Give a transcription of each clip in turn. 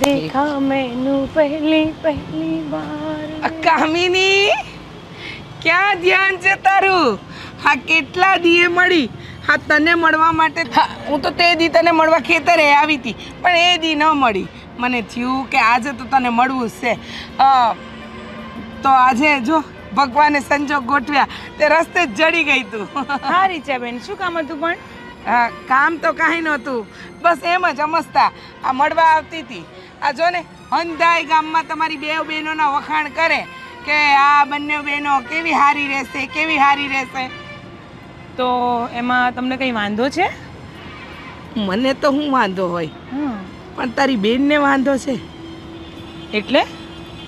દેખા મેનુ પહેલી પહેલી વાર કામિની ક્યાં ધ્યાન છે તારું હા કેટલા દીએ મળી હા તને મળવા માટે હું તો તે દી તને મળવા ખેતરે આવી હતી પણ એ દી ન મળી મને થયું કે આજે તો તને મળવું જ છે. તો આજે જો ભગવાને સંજોગ ગોઠવ્યા તે રસ્તે જ જડી ગઈ તું. હા રીચાબેન શું કામ હતું પણ? હા કામ તો કાંઈ નહોતું. બસ એમ જ અમસ્તા. આ મળવા આવતી હતી. આ જો ને હંધાઈ ગામમાં તમારી બે બહેનોના વખાણ કરે કે આ બંને બહેનો કેવી હારી રહેશે કેવી હારી રહેશે? તો એમાં તમને કંઈ વાંધો છે? મને તો હું વાંધો હોય. પણ તારી બેનને વાંધો છે. એટલે?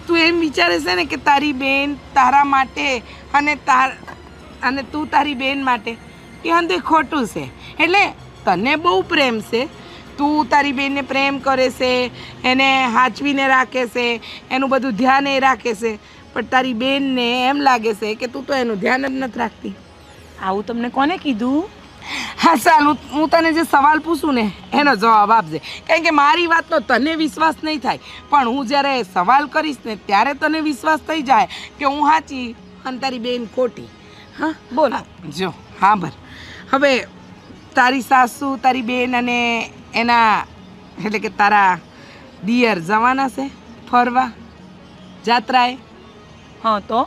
તું એમ વિચારે છે ને કે તારી બેન તારા માટે અને તાર અને તું તારી બેન માટે એ અંતે ખોટું છે. એટલે તને બહુ પ્રેમ છે. તું તારી બેનને પ્રેમ કરે છે, એને હાચવીને રાખે છે, એનું બધું ધ્યાન એ રાખે છે. પણ તારી બેનને એમ લાગે છે કે તું તો એનું ધ્યાન જ નથી રાખતી. આવું તમને કોને કીધું? હા ચાલ હું તને જે સવાલ પૂછું ને એનો જવાબ આપજે. કારણ કે મારી વાતનો તને વિશ્વાસ નહીં થાય. પણ હું જ્યારે સવાલ કરીશ ને ત્યારે તને વિશ્વાસ થઈ જાય કે હું સાચી અને તારી બેન ખોટી. હા બોલ. જો હા બર હવે તારી સાસુ તારી બેન અને એના એટલે કે તારા દિયર જવાના છે ફરવા? જાત્રાએ? હા તો?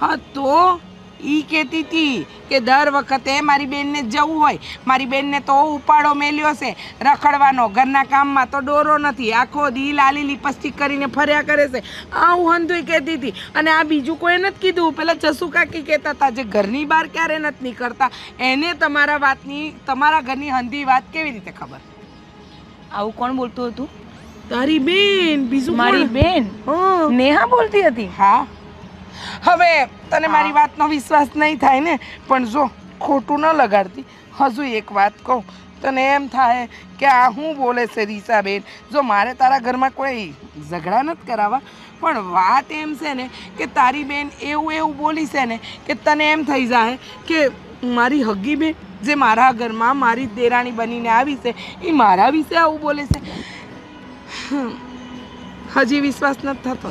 હા તો? ઈ કહેતી હતી કે દર વખતે મારી બેનને જવું હોય. મારી બેનને તો ઉપાડો મેલ્યો છે. રખડવાનો. ઘરના કામમાં તો ડોરો નથી. આખો દી લાલી લીપસ્તી કરીને ફર્યા કરે છે. આ હું હંધુઈ કહેતી હતી અને આ બીજું કોઈ નથી કીધું. પેલા જસુ કાકી કહેતા હતા જે ઘરની બહાર ક્યારે નથી નીકળતા. એને તમારા વાતની તમારા ઘરની હંધી વાત કેવી રીતે ખબર? આવું કોણ બોલતું હતું? તારી બેન. બીજું મારી? બેન? હા. નેહા બોલતી હતી? હા. હવે તને મારી વાતનો વિશ્વાસ નહીં થાય ને પણ જો ખોટું ન લગાડતી હજુ એક વાત કહું તને એમ થાય કે આ હું બોલે છે રીસાબેન? જો મારે તારા ઘરમાં કોઈ ઝઘડા નથી કરાવવા પણ વાત એમ છે ને કે તારી બેન એવું એવું બોલી છે ને કે તને એમ થઈ જાય કે મારી હગી બેન જે મારા ઘરમાં મારી દેરાણી બનીને આવી છે એ મારા વિશે આવું બોલે છે. હજી વિશ્વાસ નથી થતો.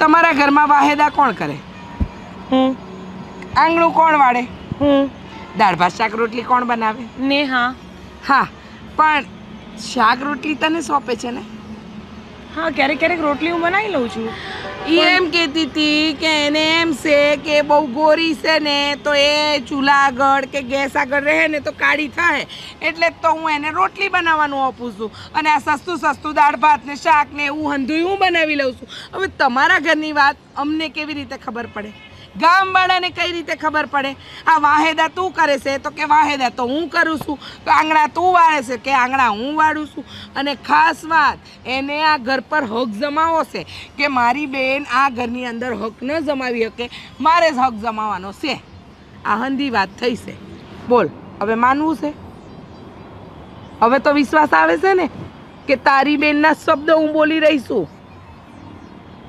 તમારા ઘરમાં વાહેદા કોણ કરે? હું આંગણું કોણ વાળે? હું દાળ ભાત શાક રોટલી કોણ બનાવે? ને હા. હા પણ શાક રોટલી તને સોંપે છે ને? હા ક્યારેક ક્યારેક રોટલી હું બનાવી લઉં છું. ઈ એમ કહેતી હતી કે એને એમ છે કે બહુ ગોરી છે ને, તો એ ચૂલા આગળ કે ગેસ આગળ રહે ને તો કાળી થાય. એટલે તો હું એને રોટલી બનાવવાનું આપું છું. અને આ સસ્તું સસ્તું દાળ ભાત ને શાક ને એવું હંધુય હું બનાવી લઉં છું. હવે તમારા ઘરની વાત અમને કેવી રીતે ખબર પડે? ગામવાળાને કઈ રીતે ખબર પડે? આ વાહેદા તું કરે છે? તો કે વાહેદા તો હું કરું છું. તો આંગણા તું વાળે છે કે આંગણા હું વાળું છું? અને ખાસ વાત, એને આ ઘર પર હક જમાવો છે કે મારી બેન આ ઘરની અંદર હક ન જમાવી શકે. મારે જ હક જમાવવાનો છે. આ હંધી વાત થઈ છે. બોલ, હવે માનવું છે? હવે તો વિશ્વાસ આવે છે ને કે તારી બેનના શબ્દ હું બોલી રહી છું.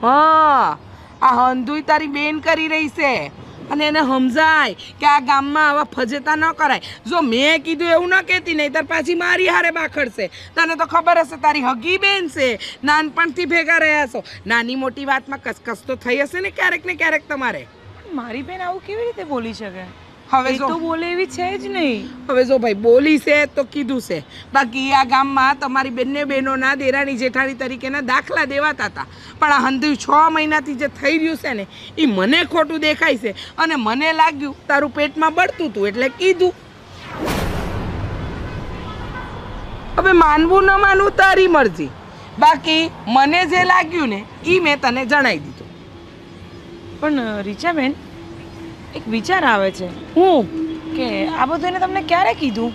હા. આ હંધુય તારી બેન કરી રહી છે. અને એને સમજાય કે આ ગામમાં આવા ફજેતા ન કરાય. જો મેં કીધું એવું ન કહેતી નહીં તાર પાછી મારી હારે બાખડશે. તને તો ખબર હશે, તારી હગી બેન છે. નાનપણથી ભેગા રહ્યા છો. નાની મોટી વાતમાં કસકસ તો થઈ હશે ને ક્યારેક ને ક્યારેક તમારે. મારી બેન આવું કેવી રીતે બોલી શકે? હવે જો તો બોલે એવી છે જ નહીં. હવે જો ભાઈ બોલી છે તો કીધું છે. બાકી આ ગામમાં તમારી બંને બહેનોના દેરાણી જેઠાણી તરીકેના દાખલા દેવાતા હતા. પણ આ હંધ્યું છ મહિનાથી જે થઈ રહ્યું છે ને એ મને ખોટું દેખાય છે. અને મને લાગ્યું તારું પેટમાં બળતું હતું એટલે કીધું. હવે માનવું ન માનવું તારી મરજી. બાકી મને જે લાગ્યું ને એ મેં તને જણાવી દીધું. પણ રીચાબેન એક વિચાર આવે છે. હું? કે આ બધું એને તમને ક્યારે કીધું?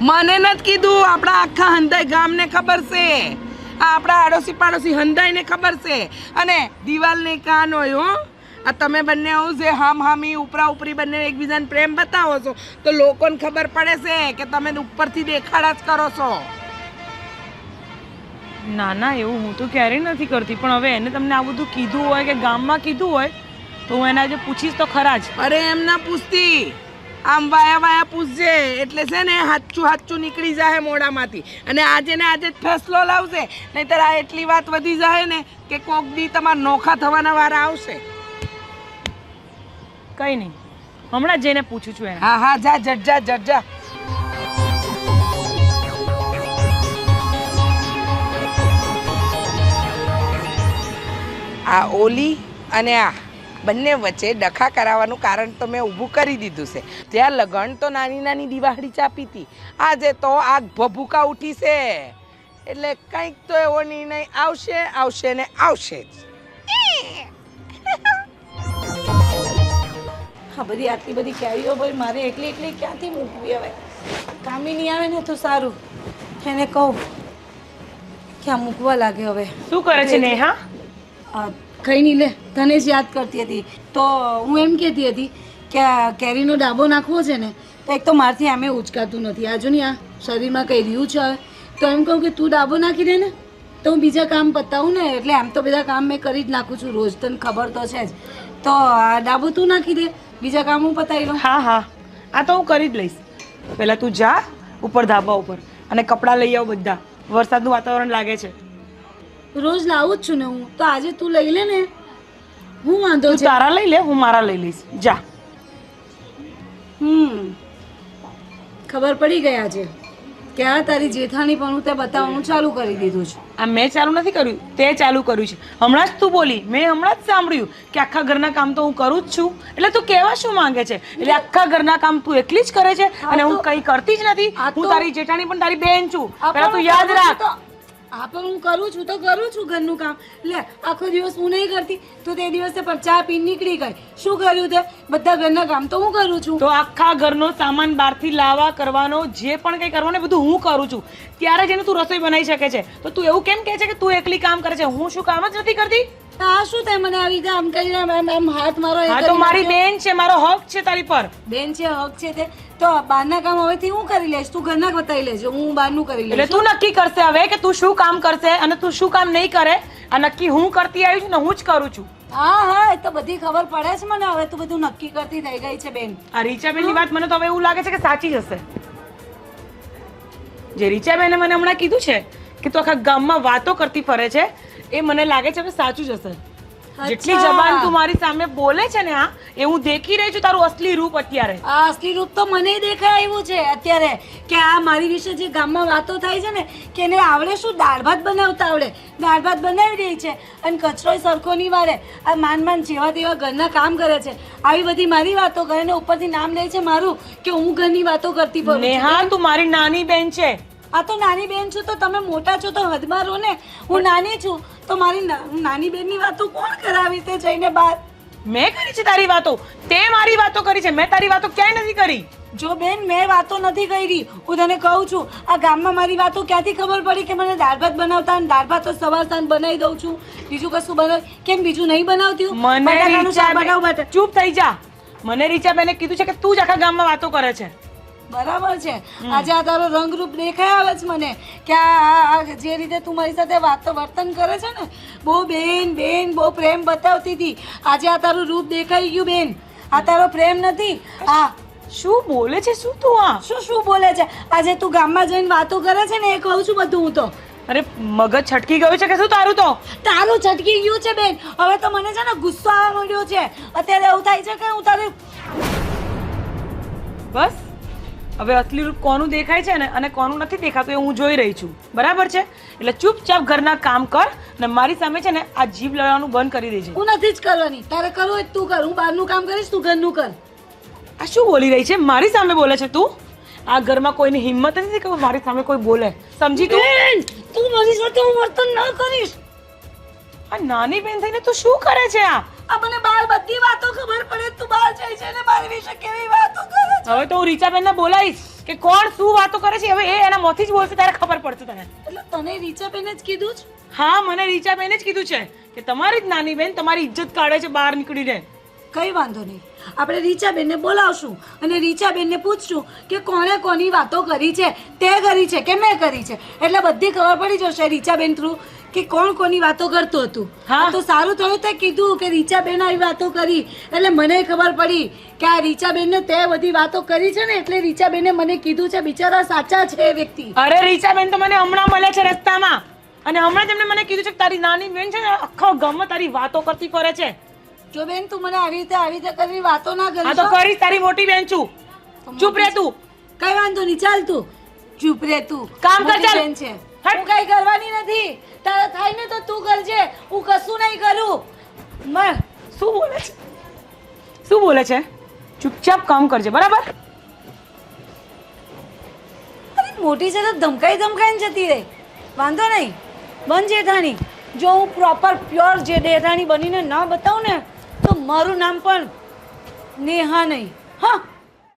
મને નથી કીધું. આપણા આખા હંધાઈ ગામને ખબર છે. આ આપણા આડોશી પાડોશી હંધાઈને ખબર છે. અને દિવાલને કાન હોય હો. આ તમે બંને હું જે હામ હામી ઉપરા ઉપરી બંને એકબીજાને પ્રેમ બતાવો છો તો લોકોને ખબર પડે છે કે તમે ઉપરથી દેખાડા જ કરો છો. ના ના એવું હું તો ક્યારેય નથી કરતી. પણ હવે એને તમને આ બધું કીધું હોય કે ગામમાં કીધું હોય તો હું એના આજે પૂછીશ તો ખરા જ. અરે એમ ના પૂછતી. આમ વાયા વાયા પૂછજે. એટલે છે ને હાચું હાચું નીકળી જાય મોડામાંથી અને આજે ને આજે જ ફેસલો લાવશે નહીતર આ એટલી વાત વધી જાય ને કે કોક દી તમારા નોખા થવાના વારા આવશે. કંઈ નહીં. હમણાં જ જઈને પૂછું છું એને. હા હા જા જટ જા જટ જા. આ ઓલી અને આ. બંને વચ્ચે ડખા કરાવવાનું કારણ તો મેં ઊભું કરી દીધું છે. ત્યાં લગ્ન તો નાની નાની દિવાળી ચાપી હતી. આજે તો આગ ભભૂકા ઉઠી છે. એટલે કંઈક તો એવો નિર્ણય આવશે આવશે ને આવશે જ. હા બધી આટલી બધી કેરીઓ ભાઈ મારે એકલી એકલી ક્યાંથી મૂકવી હવે? કામી નહીં આવે ને તો સારું. એને કહું ક્યાં મૂકવા લાગે હવે? શું કરે છે નેહા? આ, કંઈ નહીં લે, તને જ યાદ કરતી હતી. તો હું એમ કહેતી હતી કે કેરીનો ડાબો નાખવો છે ને, તો એક તો મારથી આમે ઉચકાતું નથી. આજુ નહીં આ શરીરમાં કંઈ રહ્યું છે હવે, તો એમ કહું કે તું ડાબો નાખી દે ને, તો હું બીજા કામ પતાવું ને, એટલે આમ તો બધા કામ મેં કરી જ નાખું છું રોજ, તને ખબર તો છે જ. તો આ ડાબો તું નાખી દે, બીજા કામ હું પતાવી લઉં. હા હા, આ તો હું કરી જ લઈશ. પહેલાં તું જા, ઉપર ધાબા ઉપર, અને કપડાં લઈ આવ બધા. વરસાદનું વાતાવરણ લાગે છે. રોજ લાવું જ છું ને હું. તો આજે તું લઈ લે ને. હું વાંધો છે. તારા લઈ લે હું મારા લઈ લઈશ. જા. હમ. ખબર પડી ગઈ આજે. કે આ તારી જેઠાણી પણ હું તે બતાવવાનું ચાલુ કરી દીધું છે. આ મેં ચાલુ નથી કર્યું તે ચાલુ કર્યું છે. હમણાં જ તું બોલી મેં હમણાં જ સાંભળ્યું કે આખા ઘરના કામ તો હું કરું જ છું. એટલે તું કેવા શું માંગે છે? એટલે આખા ઘરના કામ તું એકલી જ કરે છે અને હું કંઈ કરતી જ નથી. હું તારી જેઠાણી પણ તારી બેન છું. પહેલા તું યાદ રાખ. આ પણ હું કરું છું, તો કરું છું ઘરનું કામ. લે, આખો દિવસ હું નહીં કરતી, તો તે દિવસે પણ ચા પી નીકળી ગઈ. શું કર્યું તે? બધા ઘરના કામ. તો હું કરું છું. તો આખા ઘરનો સામાન બહારથી લાવવા કરવાનો, જે પણ કંઈ કરવાનું બધું હું કરું છું. ત્યારે જ એને તું રસોઈ બનાવી શકે છે. તો તું એવું કેમ કહે છે કે તું એકલી કામ કરે છે? હું શું કામ જ નથી કરતી? આ શું થાય? મને આવી રીતે આમ કરીને આમ- આમ આમ હાથ મારો હા તો મારી બેન છે મારો હક છે તારી પર. બેન છે હક છે તે. તો બહારના કામ હવેથી હું કરી લઈશ? તું ઘરના બતાવી લેજો હું બહારનું કરી એટલે તું નક્કી કરશે હવે કે તું શું કામ કરશે અને તું શું કામ નહીં કરે? આ નક્કી હું કરતી આવી છું ને હું જ કરું છું. હા હા એ તો બધી ખબર પડે છે મને. હવે તું બધું નક્કી કરતી થઈ ગઈ છે બેન. આ રીચાબેનની વાત મને તો હવે એવું લાગે છે કે સાચી જ હશે. જે રીચાબેને મને હમણાં કીધું છે કે તું આખા ગામમાં વાતો કરતી ફરે છે એ મને લાગે છે કે સાચું જ હશે. જેટલી જબાન તું મારી સામે બોલે છે ને આ એ હું દેખી રહી છું તારું અસલી રૂપ અત્યારે. આ અસલી રૂપ તો મને દેખાય આવ્યું છે અત્યારે કે આ મારી વિશે જે ગામમાં વાતો થાય છે ને કે એને આવડે શું દાળ ભાત બનાવતા આવડે? દાળ ભાત બનાવી રહી છે અને કચરો સરખો નહીં વારે. આ માન માન જેવા તેવા ઘરના કામ કરે છે. આવી બધી મારી વાતો કરે ને ઉપરથી નામ લે છે મારું કે હું ઘરની વાતો કરતી પણ હા નેહા તું મારી નાની બેન છે. આ તો નાની બેન છું તો તમે મોટા છો તો હદમાં રહો ને. હું નાની છું તો મારી નાની બેનની વાતો કોણ કરાવી તે જઈને બાર? મેં કરી છે તારી વાતો. તે મારી વાતો કરી છે. મેં તારી વાતો ક્યાંય નથી કરી. જો બેન મેં વાતો નથી કરી. હું તને કહું છું આ ગામમાં મારી વાતો ક્યાંથી ખબર પડી કે મને દાળ ભાત બનાવતા અને દાળ ભાત તો સવાર સાંજ બનાવી દઉં છું? બીજું કશું બનાવ કેમ બીજું નહીં બનાવતી મને ચૂપ થઈ જા. મને રીચાબેને કીધું છે કે તું જ આખા ગામમાં વાતો કરે છે. બરાબર છે. આજે આ તારો રંગરૂપ દેખાય આવે છે મને કે આ જે રીતે તું મારી સાથે વાત વર્તન કરે છે ને બહુ બેન બેન બહુ પ્રેમ બતાવતી હતી. આજે આ તારું રૂપ દેખાઈ ગયું બેન. આ તારો પ્રેમ નથી. આ શું બોલે છે? શું તું આ? શું શું બોલે છે? આજે તું ગામમાં જઈને વાતો કરે છે ને એ કહું છું બધું હું તો. અરે મગજ છટકી ગયું છે કે શું તારું તો? તારું છટકી ગયું છે બેન. હવે તો મને છે ને ગુસ્સો આવવા માંડ્યો છે. અત્યારે એવું થાય છે કે હું તારું બસ. હવે અસલી રૂપ કોનું દેખાય છે ને અને કોનું નથી દેખાતું એ હું જોઈ રહી છું. બરાબર છે? એટલે ચૂપચાપ ઘરના કામ કર ને મારી સામે છે ને આ જીભ લડવાનું બંધ કરી દેજે. હું નથી જ કરવાની. તારે કરવું હોય તું કર. હું બહારનું કામ કરીશ તું ઘરનું કર. આ શું બોલી રહી છે? મારી સામે બોલે છે તું? આ ઘરમાં કોઈની હિંમત નથી કે મારી સામે કોઈ બોલે. સમજી તું? તું મારી સાથે હું વર્તન ન કરીશ આ નાની બેન થઈને તું શું કરે છે આ? આ મને બહાર બધી વાતો ખબર પડે તું બહાર જાય છે ને મારી વિશે કેવી વાતો કરે છે? હવે તો હું રીચાબેનને બોલાવીશ કે કોણ શું વાતો કરે છે હવે એ એના મોથી જ બોલશે ત્યારે ખબર પડશે તને. એટલે તને રીચાબેને જ કીધું છે હા મને રીચાબેને જ કીધું છે કે તમારી જ નાની બેન તમારી ઇજ્જત કાઢે છે બહાર નીકળીને. કઈ વાંધો નહીં. આપણે રીચાબેનને બોલાવશું અને રીચાબેનને પૂછશું કે કોણે કોની વાતો કરી છે તે કરી છે કે મેં કરી છે. એટલે બધી ખબર પડી જશે રીચાબેન થ્રુ કે કોણ કોની વાતો કરતું હતું. હા. તો સારું થયું તે કીધું કે રીચાબેન આવી વાતો કરી. એટલે મને ખબર પડી કે આ રીચાબેનને તે બધી વાતો કરી છે ને એટલે રીચાબેને મને કીધું છે બિચારા સાચા છે એ વ્યક્તિ. અરે રીચાબેન તો મને હમણાં મળે છે રસ્તામાં. અને હમણાં તેમણે મને કીધું છે કે તારી નાની બેન છે ને આખો ગામમાં તારી વાતો કરતી ફરે છે. જો બેન તું મને આવી રીતે આવી રીતે કરી વાતો ના આ તો કરીશ તારી મોટી બેન છું. ચૂપ રહે તું. કઈ વાંધો નહીં ચાલ તું. ચૂપ રે તું. કામ કર ચાલ. બેન છે. હું કઈ કરવાની નથી. તારે થાય ને તો તું કરજે. હું કશું નહીં કરું. મ- શું બોલે છે? શું બોલે છે? ચૂપચાપ કામ કરજે બરાબર? મોટી છે તો ધમકાઈ ધમકાઈને જતી રહે. વાંધો નહીં. બન જેઠાણી. જો હું પ્રોપર પ્યોર જે દેઠાણી બનીને ના બતાવું ને તો મારું નામ પણ નેહા નહીં. હા